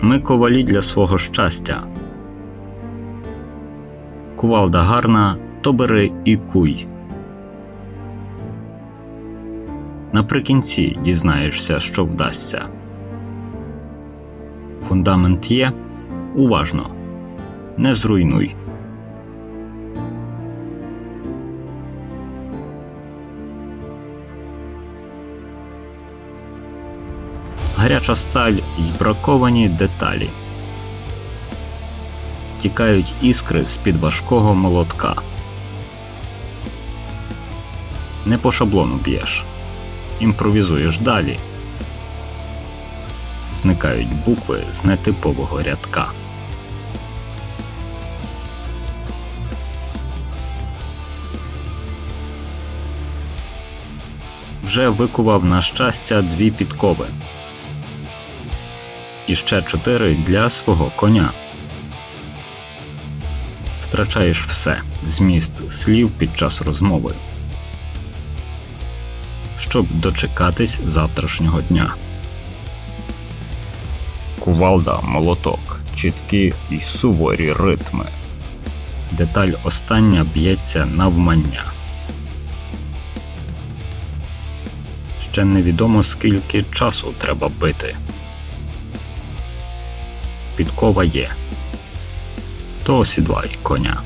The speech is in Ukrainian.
Ми ковалі для свого щастя. Кувалда гарна, то бери і куй. Наприкінці дізнаєшся, що вдасться. Фундамент є. Уважно. Не зруйнуй. Гаряча сталь й браковані деталі. Тікають іскри з-під важкого молотка. Не по шаблону б'єш. Імпровізуєш далі. Зникають букви з нетипового рядка. Вже викував на щастя дві підкови. І ще чотири для свого коня. Втрачаєш все зміст слів під час розмови, щоб дочекатись завтрашнього дня. Кувалда, молоток, чіткі й суворі ритми. Деталь остання б'ється навмання. Ще невідомо скільки часу треба бити. Підкова є. То осідлай коня.